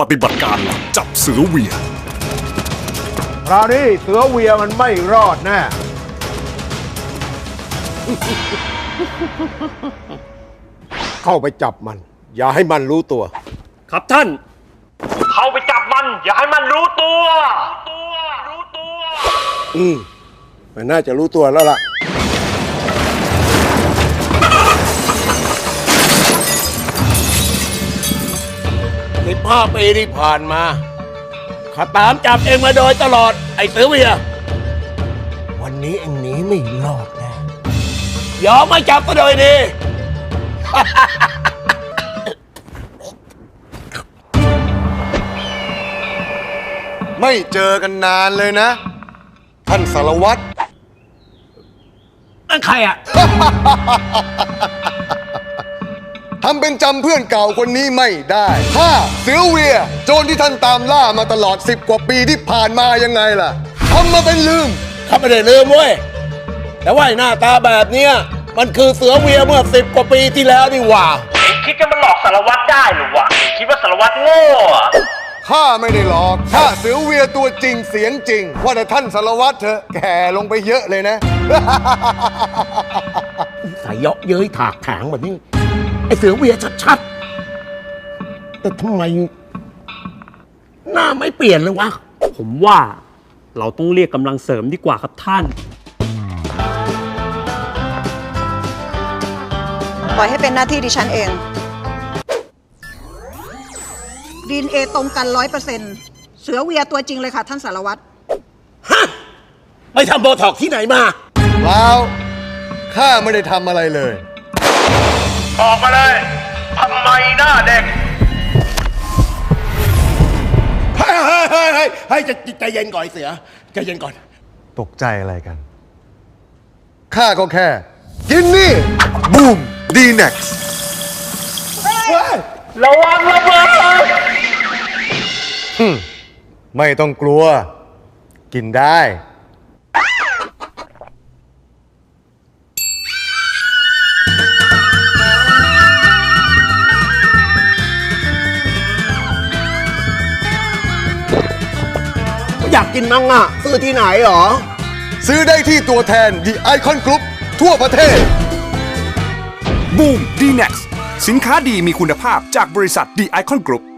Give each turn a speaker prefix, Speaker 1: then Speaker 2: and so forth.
Speaker 1: ปฏิบัติการหลักจับเสือเวีย
Speaker 2: คราวนี้เสือเวียมันไม่รอดแน่ เข้าไปจับมัน อย่าให้มันรู้ตัว
Speaker 3: ครับท่าน
Speaker 4: เข้าไปจับมัน อย่าให้มันรู้ตัว รู้ตัว รู้ตัว
Speaker 2: อืมมันน่าจะรู้ตัวแล้วล่ะ
Speaker 5: ห้าปีที่ผ่านมาข้าตามจับเองมาโดยตลอด ไอ้เสือเวีย วันนี้เองหนีไม่รอดแน่ยอมมาจับก็โดยดี
Speaker 6: ไม่เจอกันนานเลยนะ ท่านสารวัตร
Speaker 5: นั่นใครอะ
Speaker 6: ทำเป็นจำเพื่อนเก่าคนนี้ไม่ได้ถ้าเสือเวีย โจรที่ท่านตามล่ามาตลอด 10 กว่าปีที่ผ่านมายังไงล่ะทำมาเป็นลืม
Speaker 5: ข้าไม่ได้ลืมเว้ย แต่ว่าไอ้หน้าตาแบบเนี้ยมันคือเสือเวียเมื่อสิบกว่าปีที่แล้วนี่หว่า
Speaker 4: คิดจะมาหลอกสารวัตรได้หรือวะ คิดว่าสารวัตรโง่อะ
Speaker 6: ข้าไม่ได้หลอกถ้าเสือเวียตัวจริงเสียงจริง ว่าแต่ท่านสารวัตรเถอะแก่ลงไปเยอะเลยนะ
Speaker 5: สายเยาะเย้ยถากถางแบบนี้ ไอ้เสือเวียชัดๆ แต่ทำไม หน้าไม่เปลี่ยนเลยวะ
Speaker 3: ผมว่าเราต้องเรียกกำลังเสริมดีกว่าครับท่าน
Speaker 7: ปล่อยให้เป็นหน้าที่ดิฉันเอง ดีนเอตรงกันร้อยเปอร์เซ็นต์เสือเวียตัวจริงเลยค่ะ ท่านสารวัตร
Speaker 5: ไปทำโบท็อกซ์ที่ไหนมา
Speaker 6: เปล่าข้าไม่ได้ทำอะไรเลย
Speaker 4: ออกมาเลยทำไมหน้าเด็ก
Speaker 5: เฮ้ยเฮ้ยเฮ้ยเฮ้ยเฮ้ยใจใจเย็นก่อนไอ้เสือใจเย็นก่อน
Speaker 6: ตกใจอะไรกัน ข้าก็แค่ กินนี่ บูมดีเน็กซ์
Speaker 4: ระวังระเบิด
Speaker 6: ไม่ต้องกลัว กินได้
Speaker 5: อยากกินมั้งอะ ซื้อที่ไหนหรอ
Speaker 6: ซื้อได้ที่ตัวแทน The Icon Group ทั่วประเทศ
Speaker 1: บูม d n e x สินค้าดีมีคุณภาพจากบริษัท The Icon Group